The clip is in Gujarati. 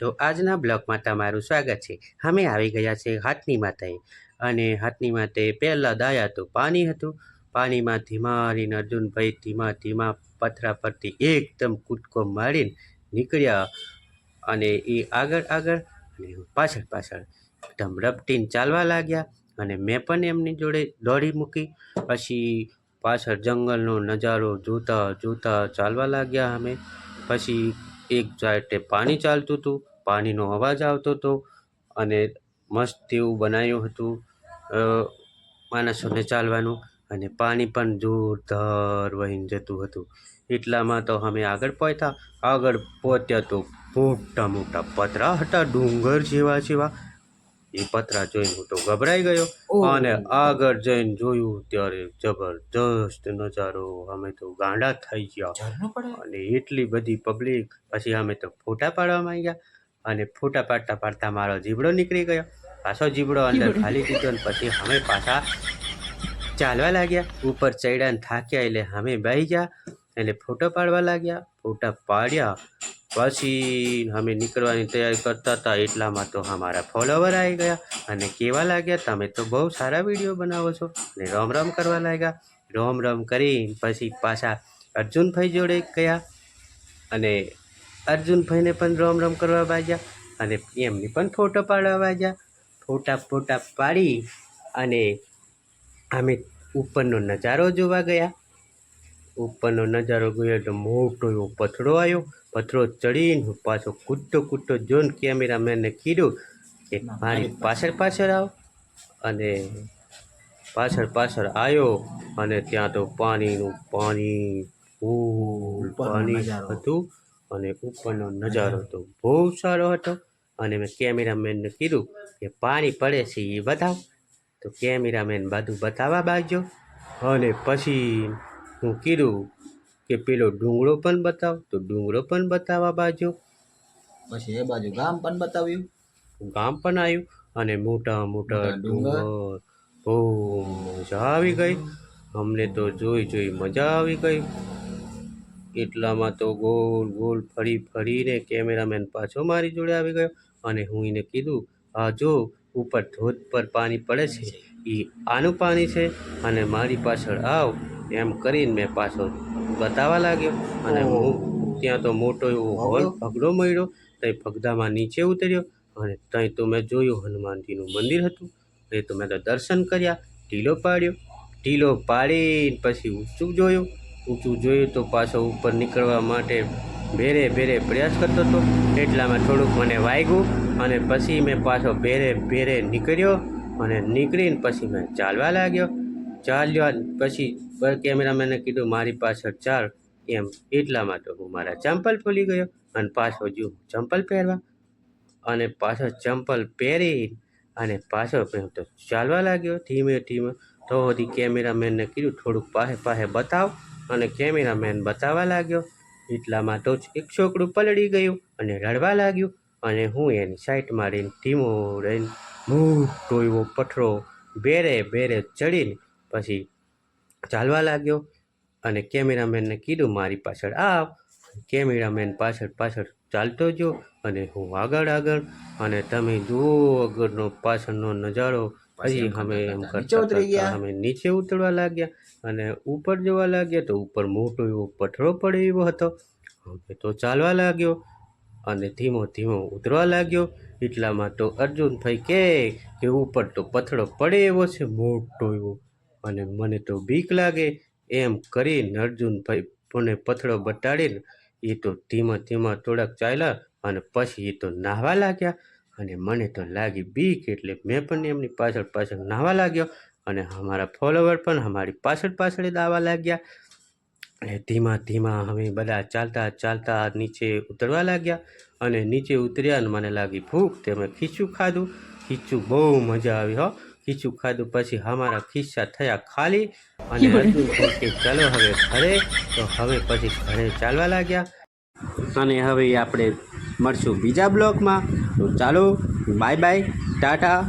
તો આજના બ્લોગમાં તમારું સ્વાગત છે. અમે આવી ગયા છે હાથની માતાએ અને હાથની માતે પહેલાં દાયા હતું પાણી હતું. પાણીમાં ધીમા રહીને અર્જુનભાઈ ધીમા ધીમા પથરા પરથી એકદમ કૂદકો મારીને નીકળ્યા અને એ આગળ આગળ અને પાછળ પાછળ એકદમ રપટીને ચાલવા લાગ્યા અને મેં પણ એમની જોડે દોડી મૂકી. પછી પાછળ જંગલનો નજારો જોતા જોતા ચાલવા લાગ્યા અમે. પછી એક સાઈડે પાણી ચાલતું હતું. પાણીનો અવાજ આવતો હતો અને મસ્ત એવું બનાવ્યું હતું માણસોને ચાલવાનું અને પાણી પણ જોરદાર વહીને જતું હતું. એટલામાં તો અમે આગળ પહોંચ્યા આગળ પહોંચ્યા તો મોટા મોટા પતરા હતા ડુંગર જેવા જેવા. એ પતરા જોઈને હું તો ગભરાઈ ગયો અને આગળ જઈને જોયું ત્યારે જબરજસ્ત નજારો. અમે તો ગાંડા થઈ ગયા અને એટલી બધી પબ્લિક પછી અમે તો ફોટા પાડવા માંગ્યા. અને ફૂટા પાડતા પાડતા મારો જીબડો નીકળી ગયો. પાછો જીબડો અંદર ખાલી દીધો અને પછી અમે પાછા ચાલવા લાગ્યા. ઉપર ચડ્યા ને થાક્યા એટલે અમે બહી ગયા એટલે ફોટો પાડવા લાગ્યા. ફોટા પાડ્યા પછી અમે નીકળવાની તૈયારી કરતા હતા. એટલામાં તો અમારા ફોલોવર આવી ગયા અને કહેવા લાગ્યા તમે તો બહુ સારા વીડિયો બનાવો છો. અને રોમ રોમ કરવા લાગ્યા. રોમ રોમ કરી પછી પાછા અર્જુનભાઈ જોડે ગયા અને અર્જુનભાઈને પણ રોમ રોમ કરવા વાગ્યા અને એમની પણ ફોટો પાડવા વાગ્યા. ફોટા ફોટા પાડી અને અમે ઉપરનો નજારો જોવા ગયા. ઉપરનો નજારો ગયો એટલે મોટો એવો પથરો આવ્યો. પથરો ચડીને હું પાછો કૂદતો કૂદતો જોઈને કેમેરામેનને કીધું કે મારી પાછળ પાછળ આવો. અને પાછળ પાછળ આવ્યો અને ત્યાં તો પાણીનું પાણી ફૂલ પાણી હતું. અને ઉપરનો નજારો તો બહુ સારો હતો. અને મેં કેમેરામેનને કીધું કે પાણી પડે છે એ બતાવ તો કેમેરામેન બધું બતાવવા બાજ્યો અને પછી હું કીધું કે પેલો ડુંગળો પણ બતાવ. તો ડુંગળો પણ બતાવવા બાજ્યો પછી એ બાજુ ગામ પણ બતાવ્યું? ગામ પણ આવ્યું. અને મોટા મોટા. ડુંગર. બહુ મજા આવી ગઈ. અમને તો જોઈ જોઈ મજા આવી ગઈ. એટલામાં તો ગોલ ગોલ ફરી ફરીને કેમેરામેન પાછો મારી જોડે આવી ગયો અને હું એને કીધું આ જો ઉપર ધોધ પર પાણી પડે છે એ આનું પાણી છે અને મારી પાછળ આવ. એમ કરીને મેં પાછો બતાવવા લાગ્યો અને હું ત્યાં તો મોટો એવો હોલ? ભગડો મળ્યો ત્યાં ફગડામાં નીચે ઉતર્યો અને ત્યાં તો મેં જોયું હનુમાનજીનું મંદિર હતું. એ તો મેં તો દર્શન કર્યા ઢીલો પાડ્યો. ઢીલો પાડીને પછી ઊંચું જોયું. ઊંચું જોયું તો પાછો ઉપર નીકળવા માટે ભેરે ભેરે પ્રયાસ કરતો હતો. એટલામાં થોડુંક મને વાગ્યું અને પછી મેં પાછો ભેરે ભેરે નીકળ્યો અને નીકળીને પછી મેં ચાલવા લાગ્યો. ચાલ્યો પછી કેમેરામેને કીધું, મારી પાછળ ચાલ. એમ એટલામાં તો હું મારા ચંપલ ભૂલી ગયો અને પાછો જો ચંપલ પહેરવા. અને પાછો ચંપલ પહેરી અને પાછો હું તો ચાલવા લાગ્યો. ધીમે ધીમે તો કેમેરામેનને કીધું, થોડુંક પાસે પાસે બતાવ. અને કેમેરામેન બતાવવા લાગ્યો. એટલામાં તો જ એક છોકરું પલળી ગયું અને રડવા લાગ્યું અને હું એની સાઈડમાં રહીને ધીમો રહીને મોટો એવો પથરો બેરે બેરે ચડીને પછી ચાલવા લાગ્યો અને કેમેરામેનને કીધું મારી પાછળ આવ. કેમેરામેન પાછળ પાછળ ચાલતો જો અને હું આગળ આગળ અને તમે જુઓ આગળનો પાછળનો નજારો. પછી અમે એમ કરતા ગયા. અમે નીચે ઉતરવા લાગ્યા. અને ઉપર જોવા લાગ્યા તો ઉપર મોટો એવો પથરો પડે એવો હતો. હવે તો ચાલવા લાગ્યો અને ધીમો ધીમો ઉતરવા લાગ્યો. એટલામાં તો અર્જુનભાઈ કહે કે ઉપર તો પથરો પડે એવો છે, મોટો એવો. અને મને તો બીક લાગે એમ કરીને અર્જુનભાઈ મને પથરો બટાડીને એ તો ધીમા ધીમા થોડાક ચાલ્યા અને પછી એ તો નાહવા લાગ્યા. અને મને તો લાગી બીક એટલે મેં પણ એમની પાછળ પાછળ નાહવા લાગ્યો. અને અમારા ફોલોવર પણ અમારી પાછળ પાછળ જ આવવા લાગ્યા. અને ધીમા ધીમા અમે બધા ચાલતા ચાલતા નીચે ઉતરવા લાગ્યા અને નીચે ઉતર્યા અને મને લાગી ભૂખ તે મેં ખીચું ખાધું. ખીચું બહુ મજા આવી હો. ખીચું ખાધું પછી અમારા ખિસ્સા થયા ખાલી અને અર્જુનભાઈ કે ચાલો હવે ઘરે તો હવે પછી ઘરે ચાલવા લાગ્યા. અને હવે આપણે મળશું બીજા બ્લોગમાં. તો ચાલો બાય બાય ટાટા.